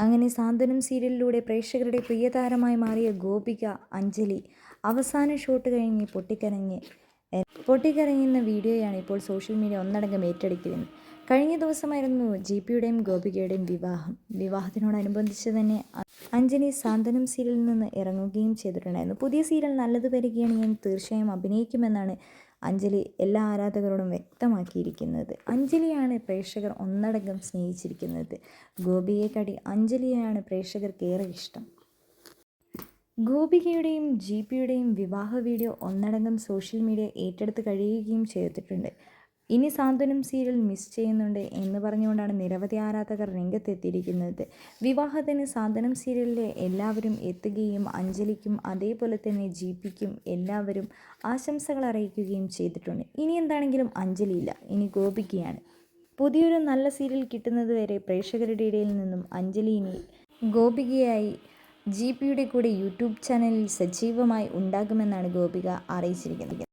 അങ്ങനെ സാന്ത്വനം സീരിയലിലൂടെ പ്രേക്ഷകരുടെ പ്രിയതാരമായി മാറിയ ഗോപിക അഞ്ജലി അവസാന ഷോട്ട് കഴിഞ്ഞ് പൊട്ടിക്കരഞ്ഞ് പൊട്ടിക്കരങ്ങുന്ന വീഡിയോയാണ് ഇപ്പോൾ സോഷ്യൽ മീഡിയ ഒന്നടങ്കം ഏറ്റെടുക്കുന്നത്. കഴിഞ്ഞ ദിവസമായിരുന്നു ജി പിയുടെയും ഗോപികയുടെയും വിവാഹം. വിവാഹത്തിനോടനുബന്ധിച്ച് തന്നെ അഞ്ജലി സാന്ത്വനം സീരിയലിൽ നിന്ന് ഇറങ്ങുകയും ചെയ്തിട്ടുണ്ടായിരുന്നു. പുതിയ സീരിയൽ നല്ലത് വരികയാണെങ്കിൽ തീർച്ചയായും അഭിനയിക്കുമെന്നാണ് അഞ്ജലി എല്ലാ ആരാധകരോടും വ്യക്തമാക്കിയിരിക്കുന്നത്. അഞ്ജലിയാണ് പ്രേക്ഷകർ ഒന്നടങ്കം സ്നേഹിച്ചിരിക്കുന്നത്. ഗോപികയെക്കാട്ടി അഞ്ജലിയെയാണ് പ്രേക്ഷകർക്ക് ഏറെ ഇഷ്ടം. ഗോപികയുടെയും ജി പിയുടെയും വിവാഹ വീഡിയോ ഒന്നടങ്കം സോഷ്യൽ മീഡിയ ഏറ്റെടുത്ത് കഴിയുകയും ചെയ്തിട്ടുണ്ട്. ഇനി സാന്ത്വനം സീരിയൽ മിസ് ചെയ്യുന്നുണ്ട് എന്ന് പറഞ്ഞുകൊണ്ടാണ് നിരവധി ആരാധകർ രംഗത്തെത്തിയിരിക്കുന്നത്. വിവാഹത്തിന് സാന്ത്വനം സീരിയലിലെ എല്ലാവരും എത്തുകയും അഞ്ജലിക്കും അതേപോലെ തന്നെ ജി പിക്കും എല്ലാവരും ആശംസകൾ അറിയിക്കുകയും ചെയ്തിട്ടുണ്ട്. ഇനി എന്താണെങ്കിലും അഞ്ജലിയില്ല ഇനി ഗോപിക്കുകയാണ് പുതിയൊരു നല്ല സീരിയൽ കിട്ടുന്നത് വരെ പ്രേക്ഷകരുടെ ഇടയിൽ നിന്നും അഞ്ജലി ഇനി ഗോപികയായി ജി പിയുടെ കൂടെ യൂട്യൂബ് ചാനലിൽ സജീവമായി ഉണ്ടാകുമെന്നാണ് ഗോപിക അറിയിച്ചിരിക്കുന്നത്.